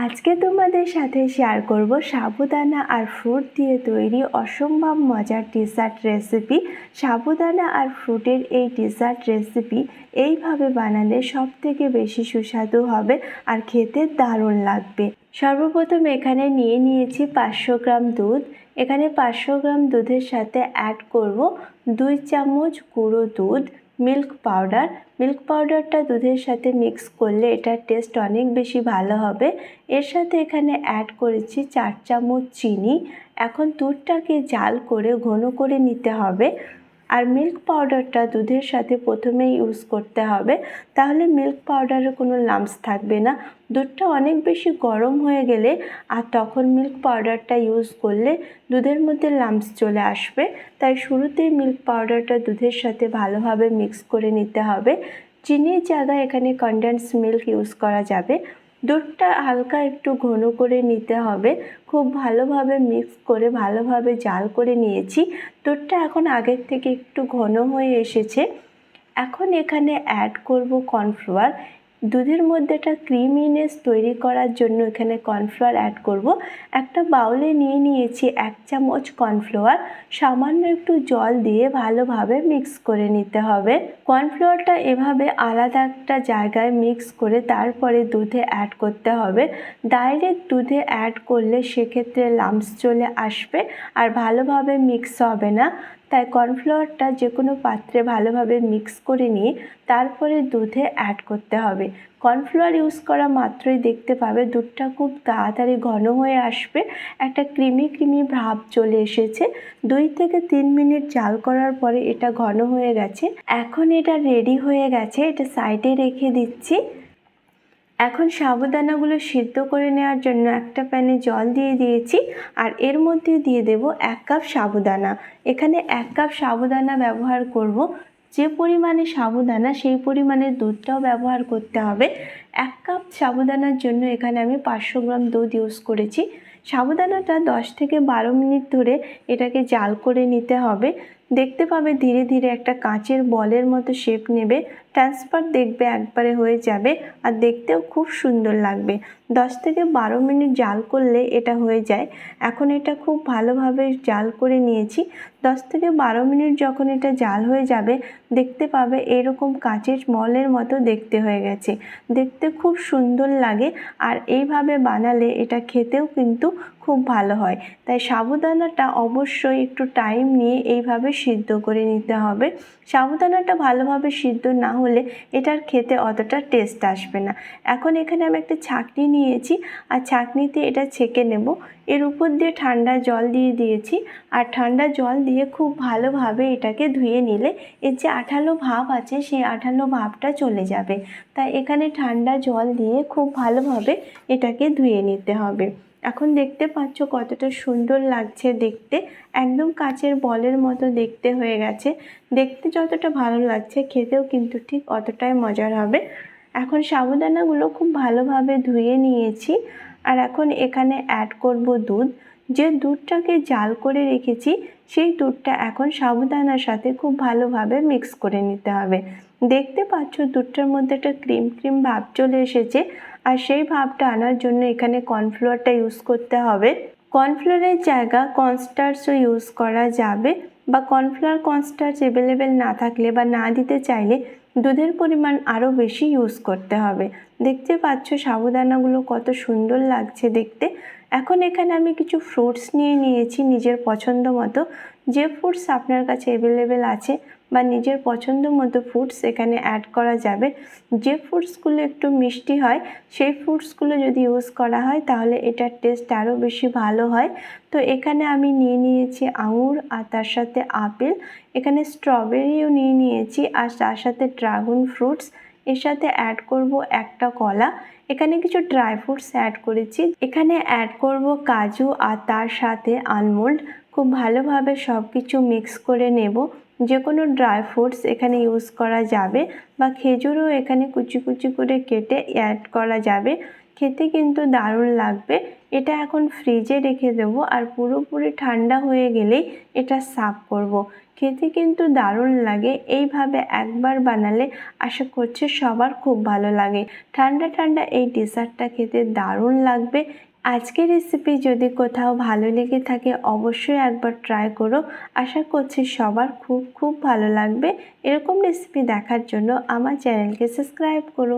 আজকে তোমাদের সাথে শেয়ার করব সাবুদানা আর ফ্রুট দিয়ে তৈরি অসম্ভব মজার ডেজার্ট রেসিপি সাবুদানা আর ফ্রুটের এই ডেজার্ট রেসিপি এইভাবে বানালে সব থেকে বেশি সুস্বাদু হবে আর খেতে দারুণ লাগবে। সর্বপ্রথম এখানে নিয়ে নিয়েছি পাঁচশো গ্রাম দুধ। এখানে পাঁচশো গ্রাম দুধের সাথে অ্যাড করব দুই চামচ গুঁড়ো দুধ। Milk powder. মিল্ক পাউডারটা দুধের সাথে মিক্স করলে এটার টেস্ট অনেক বেশি ভালো হবে। এর সাথে এখানে অ্যাড করেছি চার চামচ চিনি। এখন দুধটাকে জাল করে ঘন করে নিতে হবে। আর মিল্ক পাউডারটা দুধের সাথে প্রথমে ইউজ করতে হবে, তাহলে মিল্ক পাউডারের কোনো লাম্পস থাকবে না। দুধটা অনেক বেশি গরম হয়ে গেলে আর তখন মিল্ক পাউডারটা ইউজ করলে দুধের মধ্যে লাম্পস চলে আসবে। তাই শুরুতেই মিল্ক পাউডারটা দুধের সাথে ভালোভাবে মিক্স করে নিতে হবে। চিনির জায়গায় এখানে কনডেন্স মিল্ক ইউজ করা যাবে। দুধটা হালকা একটু ঘন করে নিতে হবে। খুব ভালোভাবে মিক্স করে ভালোভাবে জাল করে নিয়েছি। দুধটা এখন আগের থেকে একটু ঘন হয়ে এসেছে। এখন এখানে অ্যাড করব কর্নফ্লাওয়ার দুধের মধ্যে একটা ক্রিমিনেস তৈরি করার জন্য এখানে কর্নফ্লাওয়ার অ্যাড করব। একটা বাউলে নিয়ে নিয়েছি এক চামচ কর্নফ্লাওয়ার সামান্য একটু জল দিয়ে ভালোভাবে মিক্স করে নিতে হবে। কর্নফ্লাওয়ারটা এভাবে আলাদা একটা জায়গায় মিক্স করে তারপরে দুধে অ্যাড করতে হবে। ডাইরেক্ট দুধে অ্যাড করলে সেক্ষেত্রে লাম্পস চলে আসবে আর ভালোভাবে মিক্স হবে না। তাই কর্নফ্লাওয়ারটা যে কোনো পাত্রে ভালোভাবে মিক্স করে নিয়ে তারপরে দুধে অ্যাড করতে হবে। কর্নফ্লাওয়ার ইউজ করা মাত্রই দেখতে পাবে দুধটা খুব তাড়াতাড়ি ঘন হয়ে আসবে। একটা ক্রিমি ক্রিমি ভাব চলে এসেছে। দুই থেকে তিন মিনিট জাল করার পরে এটা ঘন হয়ে গেছে। এখন এটা রেডি হয়ে গেছে। এটা সাইডে রেখে দিচ্ছি। এখন সাবুদানাগুলো সিদ্ধ করে নেওয়ার জন্য একটা প্যানে জল দিয়ে দিয়েছি আর এর মধ্যে দিয়ে দেব এক কাপ সাবুদানা। এখানে এক কাপ সাবুদানা ব্যবহার করব। যে পরিমাণে সাবুদানা, সেই পরিমাণে দুধটাও ব্যবহার করতে হবে। এক কাপ সাবুদানার জন্য এখানে আমি পাঁচশো গ্রাম দুধ ইউজ করেছি। সাবুদানাটা দশ থেকে বারো মিনিট ধরে এটাকে জাল করে নিতে হবে। দেখতে পাবে ধীরে ধীরে একটা কাঁচের বলের মতো শেপ নেবে ট্রান্সফার দেখবে একবারে হয়ে যাবে আর দেখতেও খুব সুন্দর লাগবে। দশ থেকে বারো মিনিট জাল করলে এটা হয়ে যায়। এখন এটা খুব ভালোভাবে জাল করে নিয়েছি। দশ থেকে বারো মিনিট যখন এটা জাল হয়ে যাবে, দেখতে পাবে এরকম কাঁচের মলের মতো দেখতে হয়ে গেছে। দেখতে খুব সুন্দর লাগে আর এইভাবে বানালে এটা খেতেও কিন্তু খুব ভালো হয়। তাই সাবুদানাটা অবশ্যই একটু টাইম নিয়ে এইভাবে সিদ্ধ করে নিতে হবে। সাবুদানাটা ভালোভাবে সিদ্ধ না হলে এটার খেতে অতটা টেস্ট আসবে না। এখন এখানে আমি একটা ছাঁকনি নিয়েছি। আর ছাঁকনিতে এটা ছেঁকে নেব। এর উপর দিয়ে ঠান্ডা জল দিয়ে দিয়েছি। আর ঠান্ডা জল দিয়ে খুব ভালোভাবে এটাকে ধুয়ে নিলে এর যে আঠালো ভাব আছে সেই আঠালো ভাবটা চলে যাবে। তাই এখানে ঠান্ডা জল দিয়ে খুব ভালোভাবে এটাকে ধুয়ে নিতে হবে। এখন দেখতে পাচ্ছ কতটা সুন্দর লাগছে দেখতে। একদম কাচের বলের মতো দেখতে হয়ে গেছে। দেখতে যতটা ভালো লাগছে, খেতেও কিন্তু ঠিক অতটাই মজার হবে। এখন সাবুদানাগুলো খুব ভালোভাবে ধুয়ে নিয়েছি। আর এখন এখানে অ্যাড করব দুধ। যে দুধটাকে জাল করে রেখেছি, সেই দুধটা এখন সাবুদানার সাথে খুব ভালোভাবে মিক্স করে নিতে হবে। দেখতে পাচ্ছ দুধটার মধ্যে একটা ক্রিম ক্রিম ভাব চলে এসেছে, আর সেই ভাবটা আনার জন্য এখানে কর্নফ্লোয়ারটা ইউজ করতে হবে। কর্নফ্লোরের জায়গা কনস্টার্চও ইউজ করা যাবে, বা কর্নফ্লাওয়ার কনস্টার্চ অ্যাভেলেবেল না থাকলে বা না দিতে চাইলে দুধের পরিমাণ আরও বেশি ইউজ করতে হবে। দেখতে পাচ্ছ সাবুদানাগুলো কত সুন্দর লাগছে দেখতে। এখন এখানে আমি কিছু ফ্রুটস নিয়ে নিয়েছি নিজের পছন্দ মতো। যে ফ্রুটস আপনার কাছে অ্যাভেলেবেল আছে বা নিজের পছন্দ মতো ফ্রুটস এখানে অ্যাড করা যাবে। যে ফ্রুটসগুলো একটু মিষ্টি হয়, সেই ফ্রুটসগুলো যদি ইউজ করা হয় তাহলে এটার টেস্ট আরও বেশি ভালো হয়। তো এখানে আমি নিয়ে নিয়েছি আঙুর আর তার সাথে আপেল। এখানে স্ট্রবেরিও নিয়ে নিয়েছি আর তার সাথে ড্রাগন ফ্রুটস এর সাথে অ্যাড করব একটা কলা। এখানে কিছু ড্রাই ফ্রুটস অ্যাড করেছি। এখানে অ্যাড করব কাজু আর তার সাথে আলমন্ড খুব ভালোভাবে সব কিছু মিক্স করে নেব। যে কোনো ড্রাই ফ্রুটস এখানে ইউজ করা যাবে বা খেজুরও এখানে কুচি কুচি করে কেটে অ্যাড করা যাবে। খেতে কিন্তু দারুণ লাগবে। এটা এখন ফ্রিজে রেখে দেবো আর পুরোপুরি ঠান্ডা হয়ে গেলেই এটা সাফ করব। খেতে কিন্তু দারুণ লাগে, এইভাবে একবার বানালে আশা করছি সবার খুব ভালো লাগে। ঠান্ডা ঠান্ডা এই ডেজার্টটা খেতে দারুণ লাগবে। আজকের রেসিপি যদি কোথাও ভালো লেগে থাকে অবশ্যই একবার ট্রাই করো। আশা করছি সবার খুব খুব ভালো লাগবে। এরকম রেসিপি দেখার জন্য আমার চ্যানেলকে সাবস্ক্রাইব করো।